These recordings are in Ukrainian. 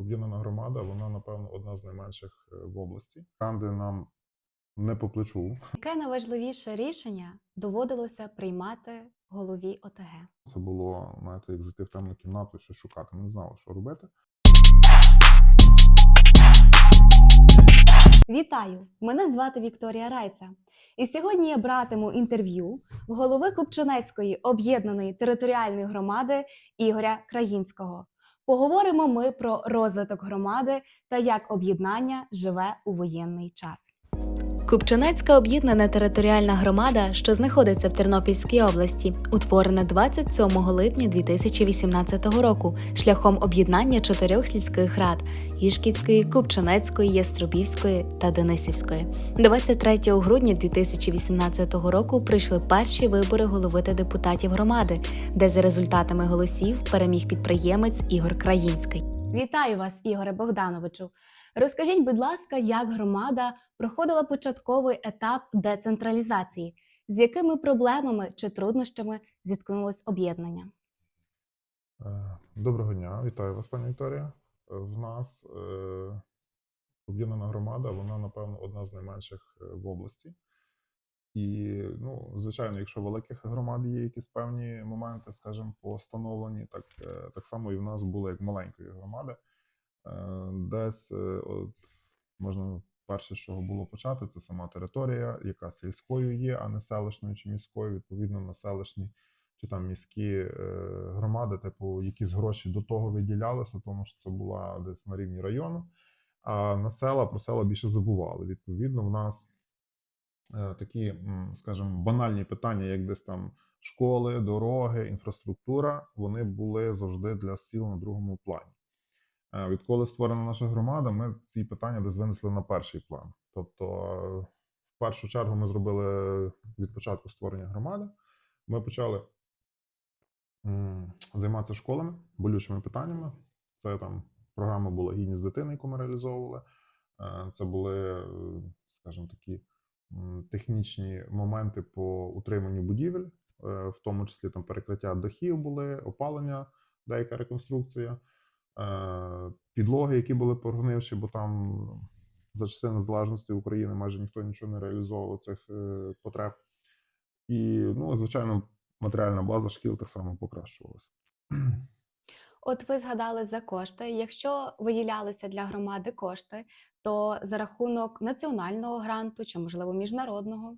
Об'єднана громада, вона, напевно, одна з найменших е, в області. Гранди нам не по плечу. Яке найважливіше рішення доводилося приймати голові ОТГ? Це було, знаєте, як зайти в темну кімнату щось шукати. Ми не знали, що робити. Вітаю! Мене звати Вікторія Райця. І сьогодні я братиму інтерв'ю в голови Купчинецької об'єднаної територіальної громади Ігоря Країнського. Поговоримо ми про розвиток громади та як об'єднання живе у воєнний час. Купчинецька об'єднана територіальна громада, що знаходиться в Тернопільській області, утворена 27 липня 2018 року шляхом об'єднання чотирьох сільських рад Ішківської, Купчинецької, Яструбівської та Денисівської. 23 грудня 2018 року прийшли перші вибори голови та депутатів громади, де за результатами голосів переміг підприємець Ігор Країнський. Вітаю вас, Ігоре Богдановичу. Розкажіть, будь ласка, як громада проходила початковий етап децентралізації, з якими проблемами чи труднощами зіткнулось об'єднання? Е, Доброго дня, вітаю вас, пані Вікторія. Е, В нас е, об'єднана громада, вона, напевно, одна з найменших в області. І, ну, звичайно, якщо в великих громад є якісь певні моменти, скажімо, по становленні, так, е, так само і в нас було як маленької громади. Е, Десь е, от, можна перше, з чого було почати, це сама територія, яка сільською є, а не селищною чи міською. Відповідно, на селищній чи там міські громади, типу, якісь гроші до того виділялися, тому що це була десь на рівні району. А на села про села більше забували. Відповідно, в нас такі, скажімо, банальні питання, як десь там школи, дороги, інфраструктура, вони були завжди для сіл на другому плані. Е, Відколи створена наша громада, ми ці питання десь винесли на перший план. Тобто, е, в першу чергу, ми зробили від початку створення громади. Ми почали займатися школами, болючими питаннями. Це там програма була гідність дитини, яку ми реалізовували. Е, Це були, е, скажімо, такі технічні моменти по утриманню будівель, е, в тому числі там перекриття дахів були, опалення, деяка реконструкція, е, підлоги, які були прогнивші, бо там за часи незалежності України майже ніхто нічого не реалізовував цих е, потреб. І, ну, звичайно, матеріальна база шкіл так само покращувалася. От ви згадали за кошти. Якщо виділялися для громади кошти, то за рахунок національного гранту чи, можливо, міжнародного.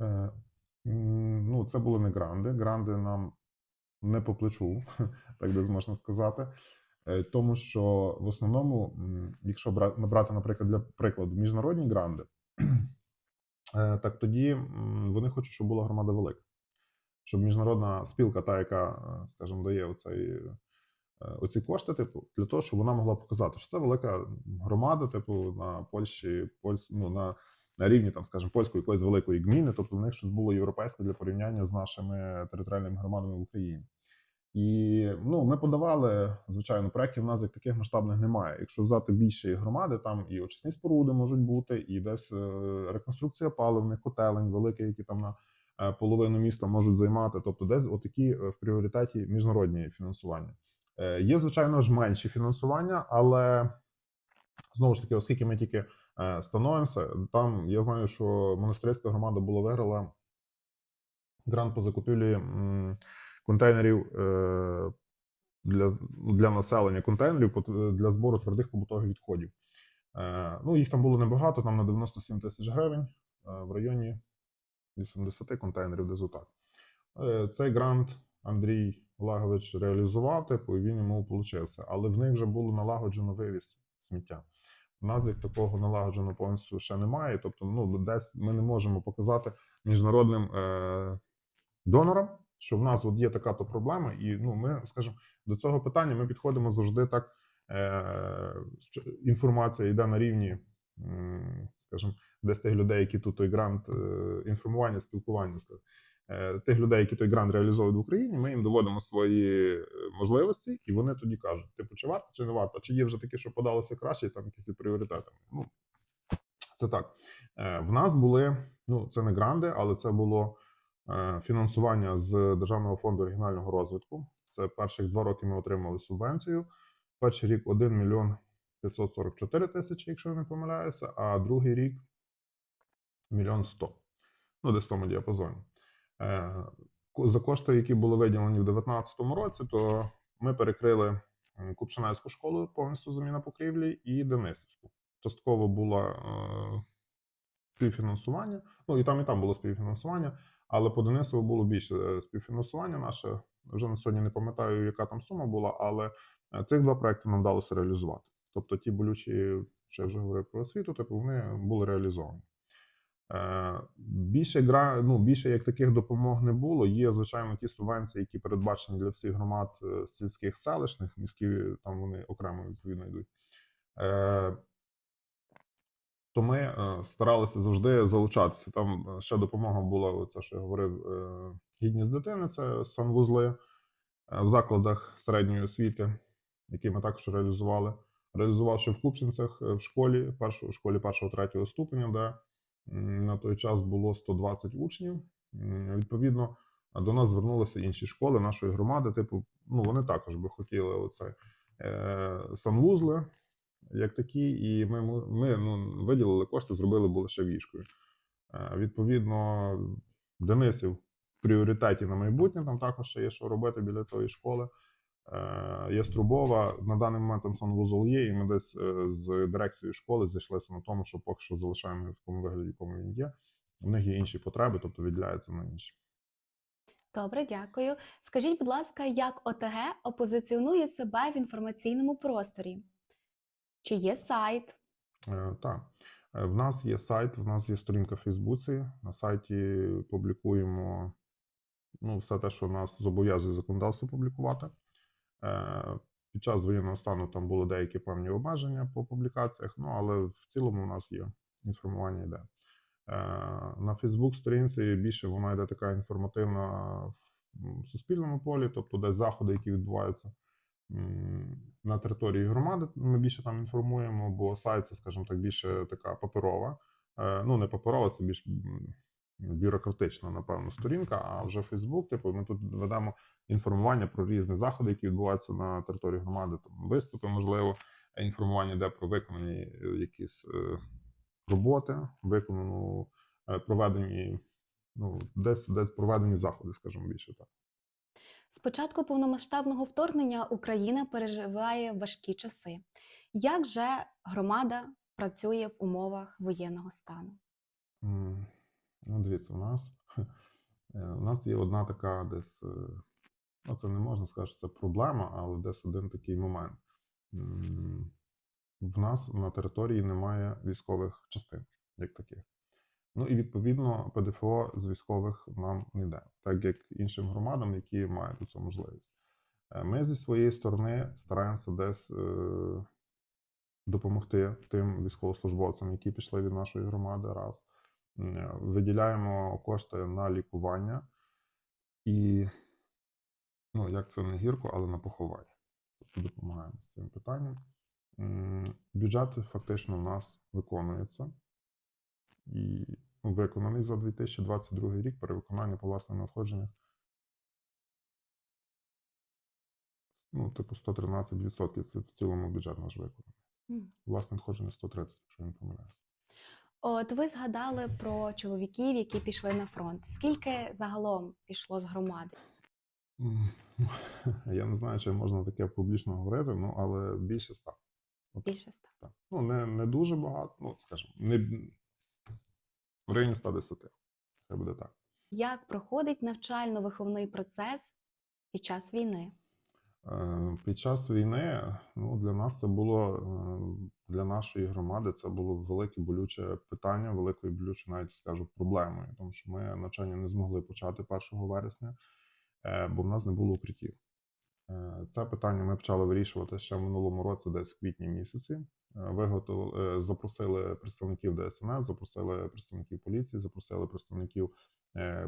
Е, Ну, це були не гранди. Гранди нам не по плечу, так десь можна сказати. Е, Тому що в основному, якщо бра- набрати, наприклад, для прикладу, міжнародні гранди, е, так тоді вони хочуть, щоб була громада велика. Щоб міжнародна спілка, та, яка, е, скажімо, дає оцей, оці кошти, типу, для того, щоб вона могла показати, що це велика громада, типу, на Польщі, Польсь, ну, на, на рівні, там, скажімо, польської якоїсь великої гміни, тобто в них щось було європейське для порівняння з нашими територіальними громадами в Україні. І ну, ми подавали, звичайно, проєктів у нас як таких масштабних немає. Якщо взяти більші громади, там і очисні споруди можуть бути, і десь е, реконструкція паливних котелень, великі, які там на е, половину міста можуть займати. Тобто, десь отакі е, в пріоритеті міжнародні фінансування. Е, Є, звичайно ж, менші фінансування, але знову ж таки, оскільки ми тільки е, становимося, там я знаю, що монастирська громада була виграла грант по закупівлі контейнерів е, для, для населення контейнерів для збору твердих побутових відходів. Ну, їх там було небагато, там на 97 тисяч гривень в районі 80 контейнерів, десь отак. Цей грант Андрій Олегович реалізував, типу, і він йому получився. Але в них вже було налагоджено вивіз сміття. У нас як такого налагодженого повністю ще немає. Тобто, ну, десь ми не можемо показати міжнародним е, донорам, що в нас от є така то проблема, і ну, ми, скажімо, до цього питання ми підходимо завжди так. Е, інформація йде на рівні, скажімо, десь тих людей, які тут той грант е, інформування, спілкування скажімо, тих людей, які той грант реалізовують в Україні, ми їм доводимо свої е, можливості, і вони тоді кажуть: типу, чи варто, чи не варто, чи є вже такі, що подалися краще, і там якісь пріоритети. Ну, це так. Е, В нас були, ну, це не гранди, але це було е, фінансування з Державного фонду регіонального розвитку. Це перших два роки ми отримали субвенцію. перший рік 1 мільйон 544 тисячі, якщо я не помиляюся, а другий рік мільйон 100. Ну, десь в тому діапазоні. Е, За кошти, які були виділені в 2019 році, то ми перекрили м, Купчинецьку школу, повністю заміна покрівлі, і Денисівську. Частково було е, співфінансування. Ну і там, і там було співфінансування, але по Денисову було більше е, співфінансування наше. Вже на сьогодні не пам'ятаю, яка там сума була, але цих два проекти нам вдалося реалізувати. Тобто ті болючі, що я вже говорив про освіту, типу вони були реалізовані. Е, Більше гра, ну, більше як таких допомог не було. Є, звичайно, ті субвенції, які передбачені для всіх громад е, сільських селищних, міські там вони окремо відповідно йдуть. Е, то ми старалися завжди залучатися. Там ще допомога була, це що я говорив, гідність дитини, це санвузли в закладах середньої освіти, які ми також реалізували. Реалізувавши в Купчинцях в школі, першу, в школі першого-третього ступеня, де на той час було 120 учнів. Відповідно, до нас звернулися інші школи нашої громади. Типу, ну вони також би хотіли оце е, санвузли, як такі, і ми, ми ну, виділили кошти, зробили були ще вішкою. Е, Відповідно, Денисів в пріоритеті на майбутнє, там також ще є що робити біля тої школи. Е, Є Струбова, на даний момент там санвузол є, і ми десь е, з дирекцією школи зійшлися на тому, що поки що залишаємо в такому вигляді, в якому він є. У них є інші потреби, тобто відділяється на інші. Добре, дякую. Скажіть, будь ласка, як ОТГ опозиціонує себе в інформаційному просторі? Чи є сайт? Е, Так. Е, В нас є сайт, в нас є сторінка в Фейсбуці. На сайті публікуємо ну, все те, що нас зобов'язує законодавство публікувати. Е, Під час воєнного стану там були деякі певні обмеження по публікаціях, ну але в цілому у нас є інформування йде. Е, На Фейсбук-сторінці більше вона йде така інформативна в суспільному полі, тобто десь заходи, які відбуваються на території громади. Ми більше там інформуємо, бо сайт це, скажімо так, більше така паперова. Е, Ну, не паперова, це більш бюрократична, напевно, сторінка. А вже Фейсбук, типу, ми тут ведемо інформування про різні заходи, які відбуваються на території громади. Там виступи, можливо, інформування, де про виконані е, якісь е, роботи, виконану е, проведені. Ну, десь десь проведені заходи, скажімо більше так. З початку повномасштабного вторгнення Україна переживає важкі часи. Як же громада працює в умовах воєнного стану? Ну, дивіться, у нас, е, у нас є одна така десь, е, ну це не можна сказати, що це проблема, але десь один такий момент. В нас на території немає військових частин, як таких. Ну і відповідно ПДФО з військових нам не йде, так як іншим громадам, які мають цю можливість. Е, Ми зі своєї сторони стараємося десь допомогти тим військовослужбовцям, які пішли від нашої громади, раз. М, Виділяємо кошти на лікування і, ну, як це не гірко, але на поховання. Тобто допомагаємо з цим питанням. Бюджет фактично у нас виконується і ну, виконаний за 2022 рік перевиконання по власним надходженнях. Ну, типу 113% це в цілому бюджет наш виконаний. Власне надходження 130, якщо я не помиляюся. От ви згадали про чоловіків, які пішли на фронт. Скільки загалом пішло з громади? Я не знаю, чи можна таке публічно говорити, ну але більше ста. От Більше ста. так. Ну, не, не дуже багато, ну, скажімо, не в районі 110. Це буде так. Як проходить навчально-виховний процес під час війни? Е, Під час війни ну, для нас це було е, для нашої громади це було велике болюче питання, великою болючою, навіть скажу, проблемою, тому що ми навчання не змогли почати 1 вересня, е, бо в нас не було укриттів. Це питання ми почали вирішувати ще в минулому році, десь в квітні місяці. Виготовили, запросили представників ДСНС, запросили представників поліції, запросили представників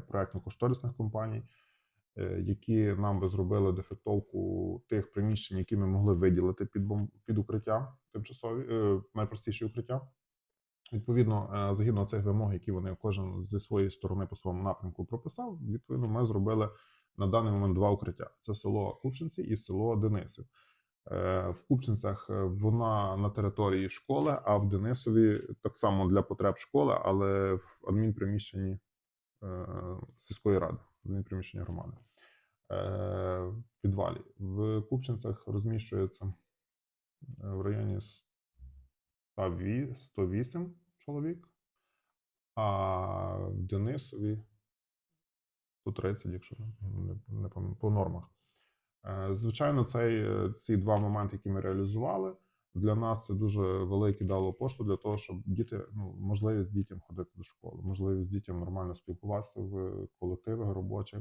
проектно-кошторисних компаній які нам би зробили дефектовку тих приміщень, які ми могли виділити під бом... під укриття тимчасові, е, найпростіші укриття. Відповідно, е, згідно цих вимог, які вони кожен зі своєї сторони по своєму напрямку прописав, відповідно, ми зробили на даний момент два укриття: це село Купчинці і село Денисів. Е, В Купчинцях е, вона на території школи, а в Денисові так само для потреб школи, але в адмінприміщенні е, сільської ради, в адмінприміщенні громади. Е, В підвалі. В Купчинцях розміщується е, в районі 108 108 чоловік, а в Денисові 130, якщо не, по нормах. Е, Звичайно, цей, ці два моменти, які ми реалізували, для нас це дуже великий дало поштовх для того, щоб діти, ну, можливість дітям ходити до школи, можливість дітям нормально спілкуватися в колективах робочих.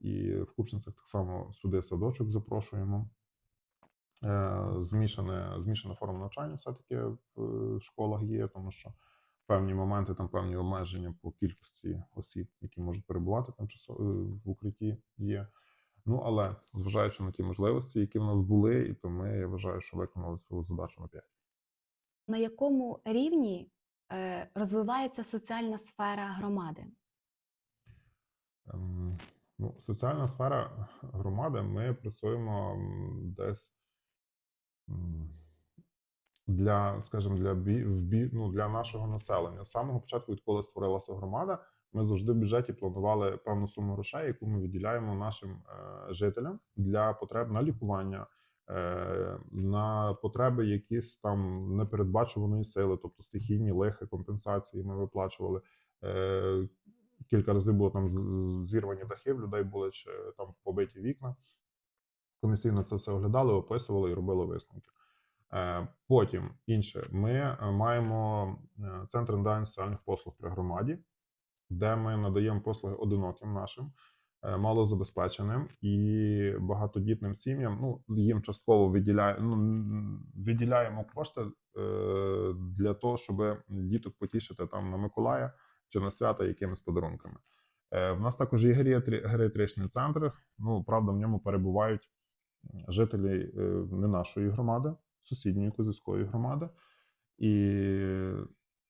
І в Купчинцях так само сюди садочок запрошуємо. Е, Змішане, змішана форма навчання все-таки в е, школах є, тому що певні моменти, там певні обмеження по кількості осіб, які можуть перебувати тимчасово е, в укритті, є. Ну але зважаючи на ті можливості, які в нас були, і то ми я вважаю, що виконали цю задачу на 5. На якому рівні е, розвивається соціальна сфера громади? Ем, Ну, соціальна сфера громади. Ми працюємо десь для, скажімо, для бі, бі, ну, для нашого населення. З самого початку, відколи створилася громада, ми завжди в бюджеті планували певну суму грошей, яку ми виділяємо нашим е, жителям для потреб на лікування, е, на потреби якісь там непередбачуваної сили, тобто стихійні лихи, компенсації ми виплачували. Е, кілька разів було там зірвані дахи, людей були чи там побиті вікна. Комісійно це все оглядали, описували і робили висновки. Потім інше, ми маємо центр надання соціальних послуг при громаді, де ми надаємо послуги одиноким нашим, е, малозабезпеченим і багатодітним сім'ям. Ну, їм частково виділяє, ну, виділяємо кошти е, для того, щоб діток потішити там на Миколая чи на свята якимись подарунками. Е, В нас також є геріатричний центр. Ну, правда, в ньому перебувають жителі не нашої громади, сусідньої Козівської громади. І,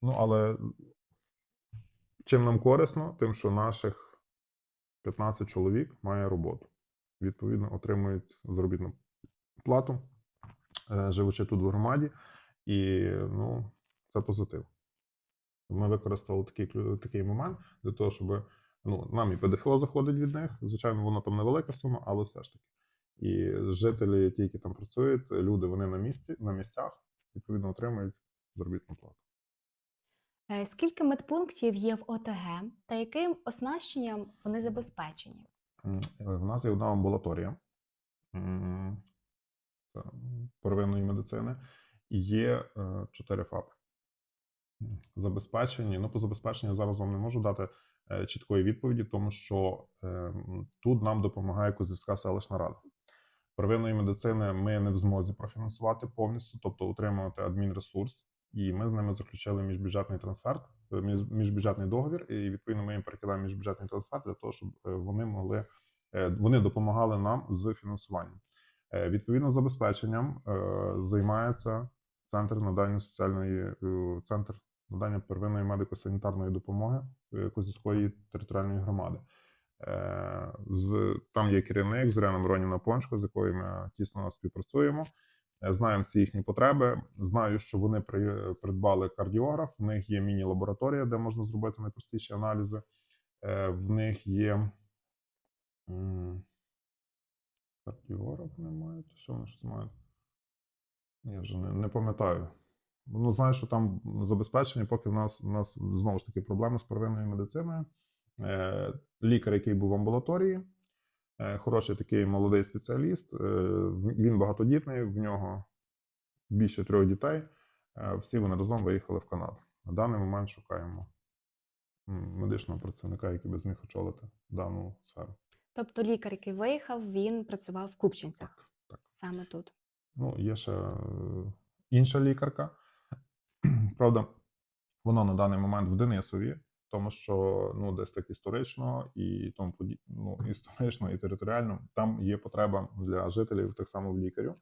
ну, але чим нам корисно, тим, що наших 15 чоловік має роботу. Відповідно, отримують заробітну плату, е, живучи тут в громаді, і ну, це позитив. Ми використали такий, такий момент для того, щоб ну, нам і ПДФО заходить від них. Звичайно, воно там невелика сума, але все ж таки. І жителі, ті, які там працюють, люди вони на місці, на місцях, відповідно, отримують заробітну плату. Е, Скільки медпунктів є в ОТГ та яким оснащенням вони забезпечені? Е, В нас є одна амбулаторія первинної медицини, і є е, чотири ФАПи. М, Забезпечені. Ну, по забезпеченню зараз вам не можу дати чіткої відповіді, тому що тут нам допомагає Козівська селищна рада. Первинної медицини ми не в змозі профінансувати повністю, тобто утримувати адмінресурс, і ми з ними заключили міжбюджетний трансфер, е, міжбюджетний договір, і відповідно ми їм перекидаємо міжбюджетний трансфер для того, щоб е, вони могли е, вони допомагали нам з фінансуванням. Відповідно, забезпеченням займається центр надання соціальної центр надання первинної медико-санітарної допомоги Козівської територіальної громади. З там є керівник Зоряна Миронівна Пончко, з якою ми тісно співпрацюємо. Е, Знаємо всі їхні потреби. Знаю, що вони при- придбали кардіограф. В них є міні-лабораторія, де можна зробити найпростіші аналізи. Е, В них є кардіограф мають. Що вони щось мають? Я вже не, не пам'ятаю. Ну, знаю, що там забезпечення, поки в нас, в нас знову ж таки проблеми з первинною медициною. Е, лікар, який був в амбулаторії, хороший такий молодий спеціаліст. Е, він багатодітний, в нього більше трьох дітей. Е, всі вони разом виїхали в Канаду. На даний момент шукаємо медичного працівника, який би зміг очолити дану сферу. Тобто лікар, який виїхав, він працював в Купчинцях, так. саме тут. Ну, є ще е, інша лікарка. Правда, вона на даний момент в Денисові, тому що ну, десь так історично і тому ну, історично і територіально там є потреба для жителів так само в лікарю.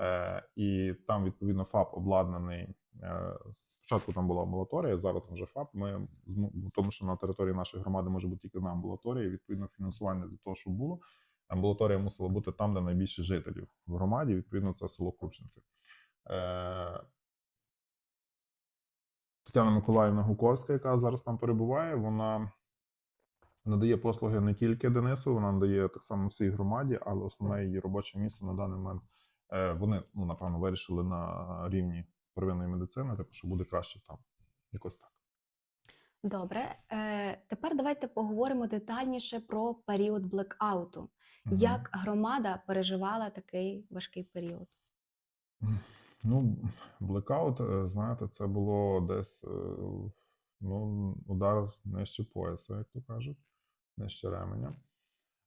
Е, і там, відповідно, ФАП обладнаний. Е, спочатку там була амбулаторія, зараз там вже ФАП. Ми тому що на території нашої громади може бути тільки одна амбулаторія, відповідно фінансування для того, щоб було. амбулаторія мусила бути там, де найбільше жителів в громаді. Відповідно, це село Купчинці. Тетяна Миколаївна Гуковська, яка зараз там перебуває, вона надає послуги не тільки Денису, вона надає так само всій громаді, але основне її робоче місце на даний момент е, вони, ну, напевно, вирішили на рівні первинної медицини, типу, що буде краще там. Якось так. Добре, е, тепер давайте поговоримо детальніше про період блекауту. Мгм. Як громада переживала такий важкий період? Ну, блекаут, е, знаєте, це було десь е, ну, удар нижче пояса, як то кажуть, нижче ременя.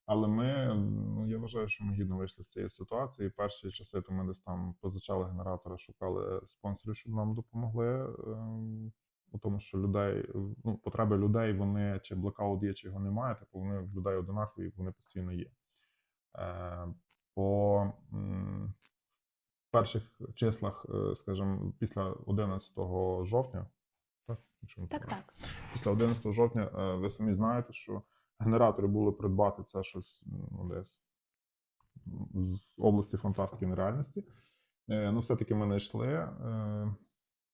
Але ми, ну я вважаю, що ми гідно вийшли з цієї ситуації. Перші часи то ми десь там позичали генератора, шукали спонсорів, щоб нам допомогли. ем, У тому, що людей, ну, потреби людей, вони чи блекаут є, чи його немає, типу вони людей одинакові, вони постійно є. Е, По перших числах, е, скажімо, після 11 жовтня, так? Так, так. Після 11 жовтня е, ви самі знаєте, що генератори були придбати це щось ну, десь з області фантастики нереальності. Е, Ну, все-таки ми знайшли,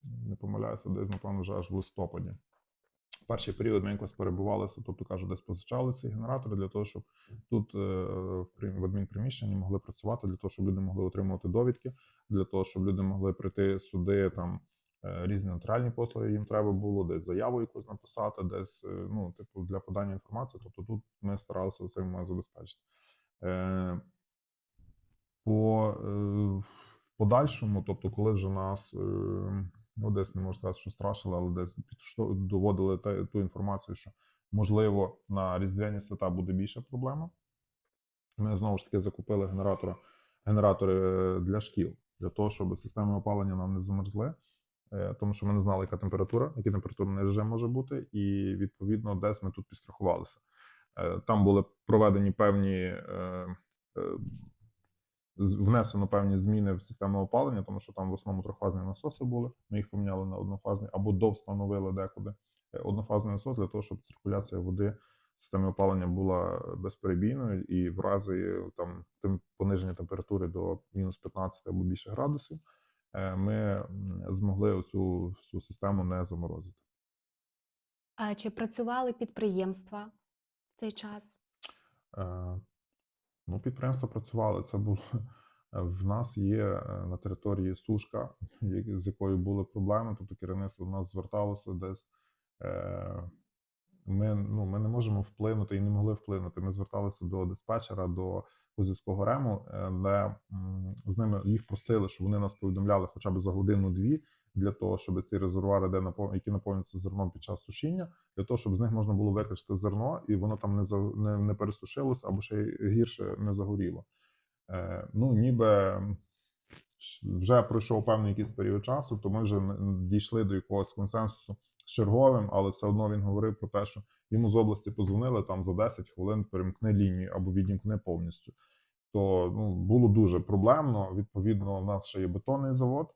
не помиляюся, десь, напевно, вже аж в листопаді. Перший період ми якось перебувалися, тобто кажу, десь позичали ці генератори для того, щоб тут е, в адмінприміщенні могли працювати, для того, щоб люди могли отримувати довідки, для того, щоб люди могли прийти сюди, там е, різні нотаріальні послуги їм треба було, десь заяву якусь написати, десь е, ну, типу, для подання інформації. Тобто тут ми старалися цей момент забезпечити. По подальшому, тобто, коли вже нас ну, десь не можу сказати, що страшили, але десь доводили те- ту інформацію, що можливо на різдвяні свята буде більша проблема. Ми знову ж таки закупили генератора, генератори е, для шкіл, для того, щоб системи опалення нам не замерзли, е, тому що ми не знали, яка температура, який температурний режим може бути, і відповідно десь ми тут підстрахувалися. Е, Там були проведені певні. Е, е, Внесено певні зміни в систему опалення, тому що там в основному трьохфазні насоси були. Ми їх поміняли на однофазні або довстановили декуди е, однофазний насос для того, щоб циркуляція води в системі опалення була безперебійною, і в разі е, там тим пониження температури до мінус 15 або більше градусів, е, ми змогли оцю всю систему не заморозити. А чи працювали підприємства в цей час? Ну, підприємства працювали. Це було в нас є е, на території сушка, з якою були проблеми. Тобто керівництво до нас зверталося десь. е, Ми, ну, ми не можемо вплинути і не могли вплинути. Ми зверталися до диспетчера, до Кузівського рему, е, м, з ними їх просили, щоб вони нас повідомляли хоча б за годину-дві для того, щоб ці резервуари, де які наповнюються зерном під час сушіння, для того, щоб з них можна було викачати зерно, і воно там не за не, не пересушилося або ще гірше не загоріло. Е, ну, ніби вже пройшов певний якийсь період часу, то ми вже дійшли до якогось консенсусу з черговим, але все одно він говорив про те, що йому з області позвонили там за 10 хвилин, перемкни лінію або відімкни повністю. То ну, було дуже проблемно. Відповідно, у нас ще є бетонний завод,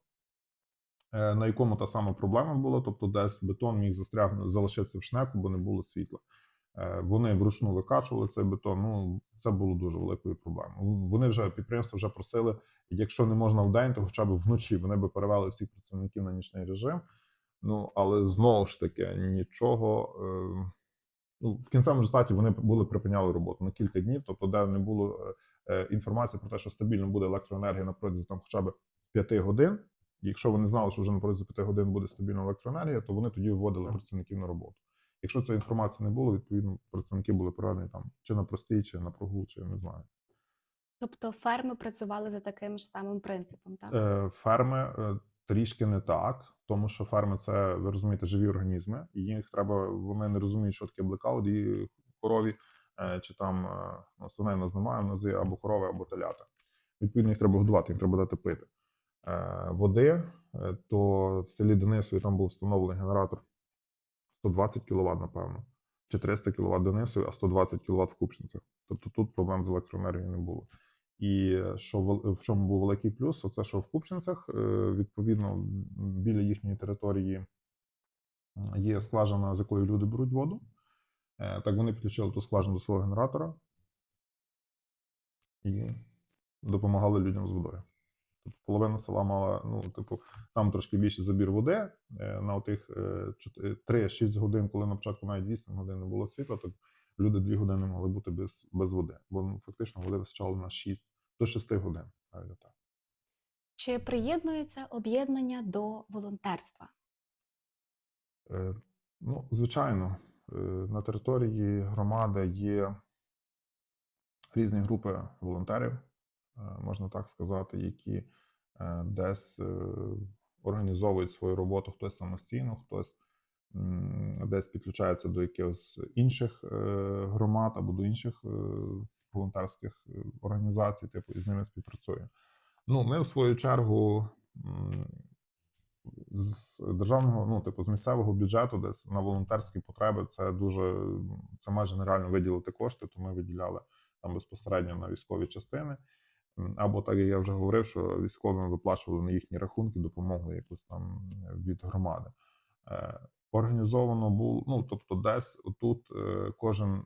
е, на якому та сама проблема була. Тобто, десь бетон міг застрягнути, залишитися в шнеку, бо не було світла. Е, Вони вручну викачували цей бетон. Ну це було дуже великою проблемою. Вони вже підприємства вже просили, якщо не можна в день, то хоча б вночі вони би перевели всіх працівників на нічний режим. Ну але знову ж таки нічого. е, Ну, в кінцевому результаті вони були припиняли роботу на кілька днів, тобто, де не було е, е, інформації про те, що стабільно буде електроенергія на протязі там хоча б 5 годин. Якщо вони знали, що вже на протязі 5 годин буде стабільна електроенергія, то вони тоді вводили працівників на роботу. Якщо цієї інформації не було, відповідно працівники були передані там чи на простій, чи на прогул, чи не знаю. Тобто ферми працювали за таким ж самим принципом, так? Е, Ферми трішки не так, тому що ферми це ви розумієте живі організми, і їх треба. Вони не розуміють, що таке блекаут, і корові е, чи там е, ну, свиней нас немає, в нас є або корови, або телята. Відповідно, їх треба годувати, їм треба дати пити. Е, Води, то в селі Денисові там був встановлений генератор 120 кВт, напевно, чи 300 кВт Денисові, а 120 кВт в Купчинцях. Тобто тут проблем з електроенергією не було. І е, що вел- в чому був великий плюс, це що в Купчинцях, е, відповідно, біля їхньої території є скважина, з якої люди беруть воду. Е, Так вони підключили ту скважину до свого генератора. і допомагали людям з водою. Тобто половина села мала, ну, типу, там трошки більше забір води. е, На отих 3-6 годин, коли на початку навіть 8 годин не було світла, то люди 2 години могли бути без, без води. Бо ну, фактично води вистачало на 6 до 6 годин. Навіть так. Чи приєднується об'єднання до волонтерства? Е, Ну, звичайно, е, на території громади є різні групи волонтерів, е, можна так сказати, які е, десь е, організовують свою роботу хтось самостійно, хтось десь підключається до якихось інших е, громад або до інших е, волонтерських е, організацій, типу, і з ними співпрацює. Ну, ми в свою чергу з державного, ну типу, з місцевого бюджету, десь на волонтерські потреби, це дуже це майже нереально виділити кошти, то ми виділяли там безпосередньо на військові частини. Або так як я вже говорив, що військовим виплачували на їхні рахунки допомогу якусь там від громади. Е, Організовано було, ну тобто, десь отут е, кожен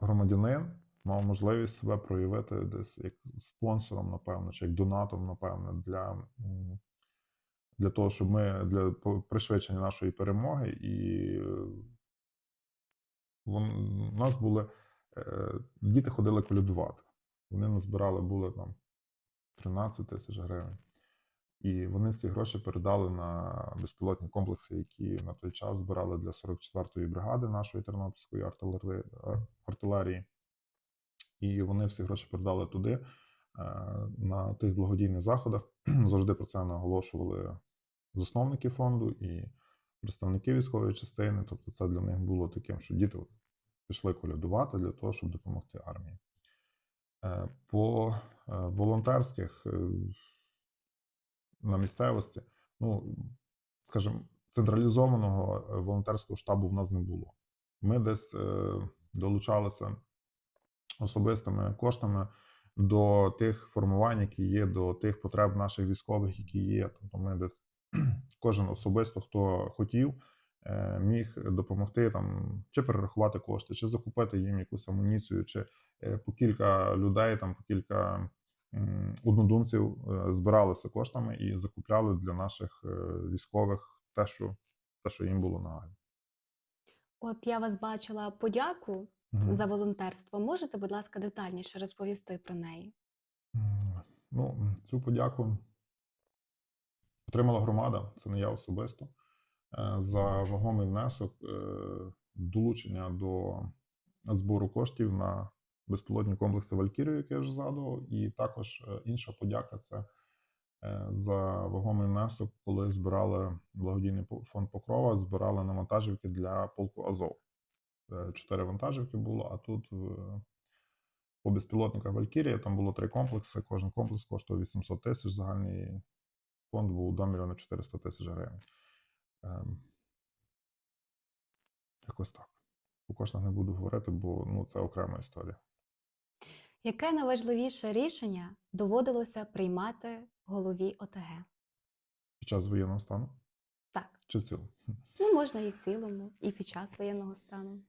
громадянин мав можливість себе проявити десь як спонсором, напевно, чи як донатом, напевно, для, для того, щоб ми для пришвидшення нашої перемоги. І е, вон, у нас були е, діти ходили колядувати. Вони назбирали були там 13 тисяч гривень. І вони всі гроші передали на безпілотні комплекси, які на той час збирали для 44-ї бригади нашої тернопільської артилери... артилерії. І вони всі гроші передали туди. Е, На тих благодійних заходах завжди про це наголошували засновники фонду і представники військової частини. Тобто, це для них було таким, що діти пішли колядувати для того, щоб допомогти армії. Е, По е, волонтерських на місцевості, ну, скажімо, централізованого волонтерського штабу в нас не було. Ми десь долучалися особистими коштами до тих формувань, які є, до тих потреб наших військових, які є. Тобто ми десь кожен особисто, хто хотів, е, міг допомогти там чи перерахувати кошти, чи закупити їм якусь амуніцію, чи е, по кілька людей, там по кілька однодумців е, збиралися коштами і закупляли для наших військових те, що, те, що їм було нагально. От я вас бачила подяку Мгм. за волонтерство. Можете, будь ласка, детальніше розповісти про неї? Ну, цю подяку отримала громада, це не я особисто, е, за вагомий внесок е, долучення до збору коштів на безпілотні комплекси Валькірію, як я вже згадував, і також е, інша подяка це за вагомий внесок, коли збирали благодійний фонд Покрова, збирали на вантажівки для полку Азов. Е, Чотири вантажівки було, а тут в по безпілотниках Валькірія там було три комплекси. Кожен комплекс коштував 800 тисяч. Загальний фонд був 2 мільйони 400 тисяч гривень. Ем, якось так. По коштах не буду говорити, бо ну, це окрема історія. Яке найважливіше рішення доводилося приймати голові ОТГ? Під час воєнного стану чи в цілому? ну можна і в цілому, і під час воєнного стану.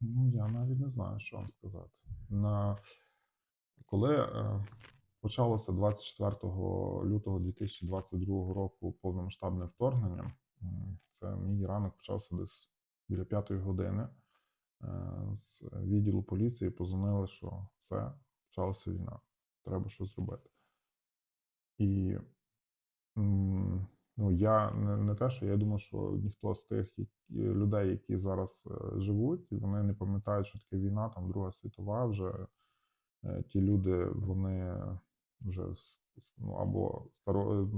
Ну, я навіть не знаю, що вам сказати. На... Коли е, почалося 24 лютого 2022 року повномасштабне вторгнення, це мій ранок почався десь біля п'ятої години. Е, з відділу поліції позвонили, що все, почалася війна, треба щось зробити. І м, ну, я не, не те, що я думаю, що ніхто з тих людей, які зараз е, живуть, вони не пам'ятають, що таке війна, там Друга світова, вже е, ті люди, вони вже ну, або старо,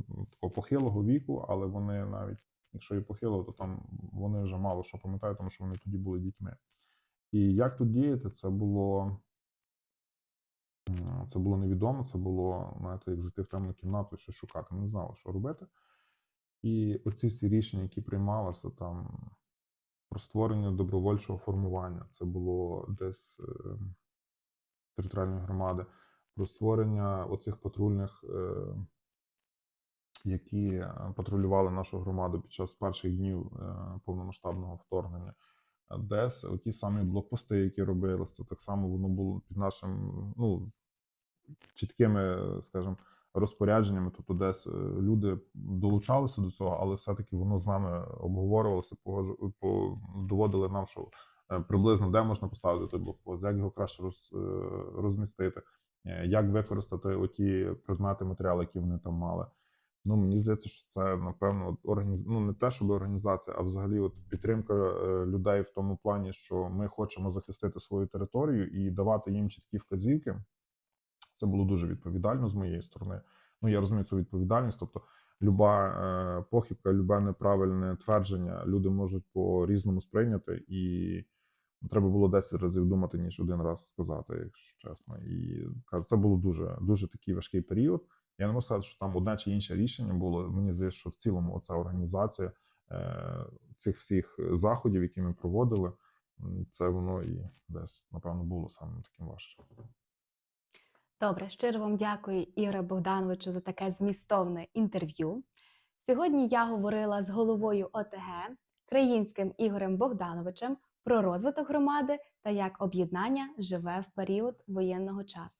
е, похилого віку, але вони навіть, якщо і похилого, то там вони вже мало що пам'ятають, тому що вони тоді були дітьми. І як тут діяти, це було. Це було невідомо, це було, знаєте, як зайти в темну кімнату і щось шукати. Не знали, що робити. І оці всі рішення, які приймалися там про створення добровольчого формування, це було десь е, територіальної громади, про створення оцих патрульних, е, які патрулювали нашу громаду під час перших днів е, повномасштабного вторгнення, десь ті самі блокпости, які робилися, так само воно було під нашим ну, чіткими, скажімо, розпорядженнями. Тобто, десь е, люди долучалися до цього, але все-таки воно з нами обговорювалося, по- доводили нам, що е, приблизно де можна поставити той блокпост, як його краще роз, е, розмістити, як використати оті предмети, матеріали, які вони там мали. Ну, мені здається, що це напевно от організ... ну, не те, щоб організація, а взагалі от підтримка людей в тому плані, що ми хочемо захистити свою територію і давати їм чіткі вказівки. Це було дуже відповідально з моєї сторони. Ну, я розумію цю відповідальність. Тобто, люба е, похибка, любе неправильне твердження люди можуть по-різному сприйняти, і треба було 10 разів думати, ніж один раз сказати, якщо чесно. І кажу, це було дуже, дуже такий важкий період. Я не можу сказати, що там одне чи інше рішення було. Мені здається, що в цілому оця організація е, цих всіх заходів, які ми проводили, це воно і десь, напевно, було самим таким важчим. Добре, щиро вам дякую, Ігоре Богдановичу, за таке змістовне інтерв'ю. Сьогодні я говорила з головою ОТГ, країнським Ігорем Богдановичем про розвиток громади та як об'єднання живе в період воєнного часу.